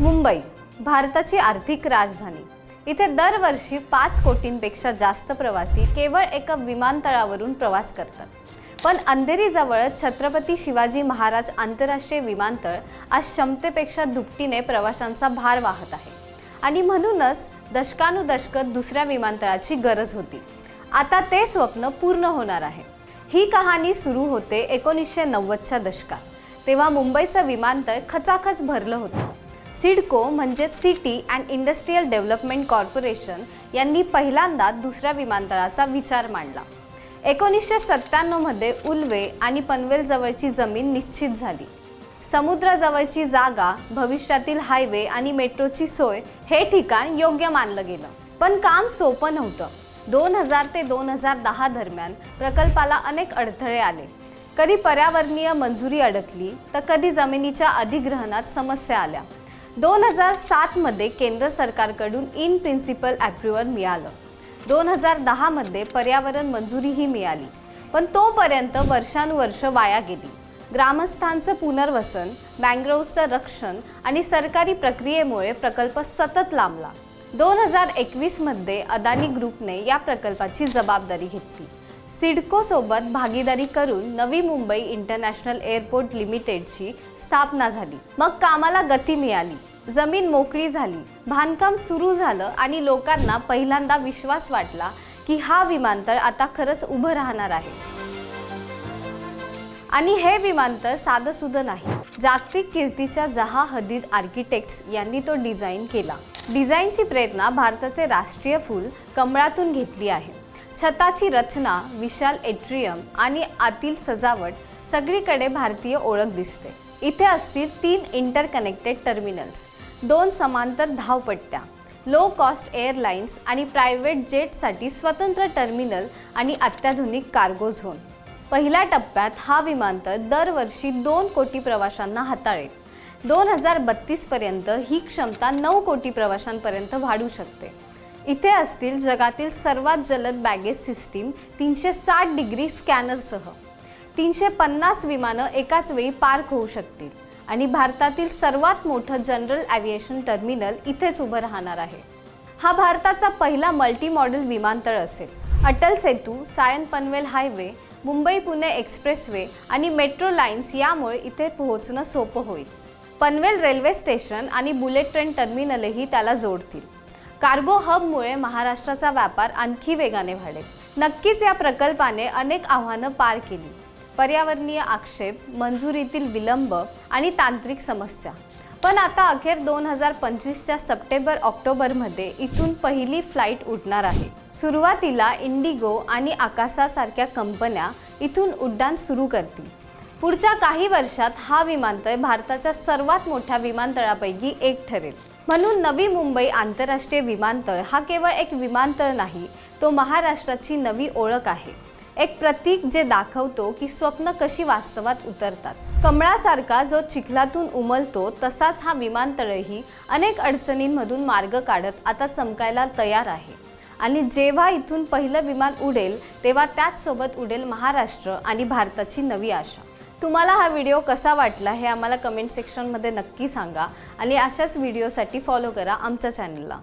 मुंबई भारताची आर्थिक राजधानी. इथे दरवर्षी पाच कोटींपेक्षा जास्त प्रवासी केवळ एका विमानतळावरून प्रवास करतात. पण अंधेरीजवळ छत्रपती शिवाजी महाराज आंतरराष्ट्रीय विमानतळ आज क्षमतेपेक्षा दुपटीने प्रवाशांचा भार वाहत आहे. आणि म्हणूनच दशकानुदशकं दुसऱ्या विमानतळाची गरज होती. आता ते स्वप्न पूर्ण होणार आहे. ही कहाणी सुरू होते एकोणीसशे नव्वदच्या दशकात तेव्हा मुंबईचं विमानतळ खचाखच भरलं होतं. सिडको म्हणजेच city and industrial development corporation यांनी पहिल्यांदा दुसऱ्या विमानतळाचा विचार मांडला. एकोणीसशे सत्त्याण्णवमध्ये उल्वे आणि पनवेलजवळची जमीन निश्चित झाली. समुद्राजवळची जागा भविष्यातील हायवे आणि मेट्रोची सोय हे ठिकाण योग्य मानलं गेलं. पण काम सोपं नव्हतं. दोन हजार ते दोन हजार दहा दरम्यान प्रकल्पाला अनेक अडथळे आले. कधी पर्यावरणीय मंजुरी अडकली तर कधी जमिनीच्या अधिग्रहणात समस्या आल्या. दोन हजार सातमध्ये केंद्र सरकारकडून इन प्रिन्सिपल अप्रुव्हल मिळालं. दोन हजार दहामध्ये पर्यावरण मंजुरीही मिळाली. पण तोपर्यंत वर्षानुवर्ष वाया गेली. ग्रामस्थांचं पुनर्वसन मँग्रोव्हचं रक्षण आणि सरकारी प्रक्रियेमुळे प्रकल्प सतत लांबला. दोन हजार एकवीसमध्ये अदानी ग्रुपने या प्रकल्पाची जबाबदारी घेतली. सिडकोसोबत भागीदारी करून नवी मुंबई इंटरनॅशनल एअरपोर्ट लिमिटेडची स्थापना झाली. मग कामाला गती मिळाली. जमीन मोकळी झाली. बांधकाम सुरू झालं आणि लोकांना पहिल्यांदा विश्वास वाटला की हा विमानतळ आता खरंच उभं राहणार आहे. आणि हे विमानतळ साधं नाही. जागतिक कीर्तीच्या जहा हदीद आर्किटेक्ट्स यांनी तो डिझाईन केला. डिझाईनची प्रेरणा भारताचे राष्ट्रीय फूल कमळातून घेतली आहे. छताची रचना विशाल एट्रियम आणि आतील सजावट सगळीकडे भारतीय ओळख दिसते. इथे असतील तीन इंटरकनेक्टेड टर्मिनल्स दोन समांतर धावपट्ट्या लो कॉस्ट एअरलाइन्स आणि प्रायव्हेट जेटसाठी स्वतंत्र टर्मिनल आणि अत्याधुनिक कार्गो झोन पहिल्या टप्प्यात हा विमानतळ दरवर्षी दोन कोटी प्रवाशांना हाताळेल. दोन हजार बत्तीसपर्यंत ही क्षमता नऊ कोटी प्रवाशांपर्यंत वाढू शकते. इथे असतील जगातील सर्वात जलद बॅगेज सिस्टीम तीनशे साठ डिग्री स्कॅनरसह तीनशे पन्नास विमानं एकाच वेळी पार्क होऊ शकतील आणि भारतातील सर्वात मोठं जनरल ॲव्हिएशन टर्मिनल इथेच उभं राहणार आहे. हा भारताचा पहिला मल्टी मॉडेल विमानतळ असेल. अटल सेतू सायन पनवेल हायवे मुंबई पुणे एक्सप्रेसवे आणि मेट्रो लाईन्स यामुळे इथे पोहोचणं सोपं होईल. पनवेल रेल्वे स्टेशन आणि बुलेट ट्रेन टर्मिनलही त्याला जोडतील. कार्गो हबमुळे महाराष्ट्राचा व्यापार आणखी वेगाने वाढेल. नक्कीच या प्रकल्पाने अनेक आव्हानं पार केली. पर्यावरणीय आक्षेप मंजुरीतील विलंब आणि तांत्रिक समस्या. पण आता अखेर दोन हजार पंचवीसच्या सप्टेंबर ऑक्टोबरमध्ये इथून पहिली फ्लाईट उडणार आहे. सुरुवातीला इंडिगो आणि आकाशासारख्या कंपन्या इथून उड्डाण सुरू करतील. पुढच्या काही वर्षात हा विमानतळ भारताच्या सर्वात मोठ्या विमानतळापैकी एक ठरेल. म्हणून नवी मुंबई आंतरराष्ट्रीय विमानतळ हा केवळ एक विमानतळ नाही तो महाराष्ट्राची नवी ओळख आहे. एक प्रतीक जे दाखवतो की स्वप्न कशी वास्तवात उतरतात. कमळासारखा जो चिखलातून उमलतो तसाच हा विमानतळही अनेक अडचणींमधून मार्ग काढत आता चमकायला तयार आहे. आणि जेव्हा इथून पहिलं विमान उडेल तेव्हा त्याचसोबत उडेल महाराष्ट्र आणि भारताची नवी आशा. तुम्हाला हा व्हिडिओ कसा वाटला हे आम्हाला कमेंट सेक्शनमध्ये नक्की सांगा. आणि अशाच व्हिडिओसाठी फॉलो करा आमच्या चॅनलला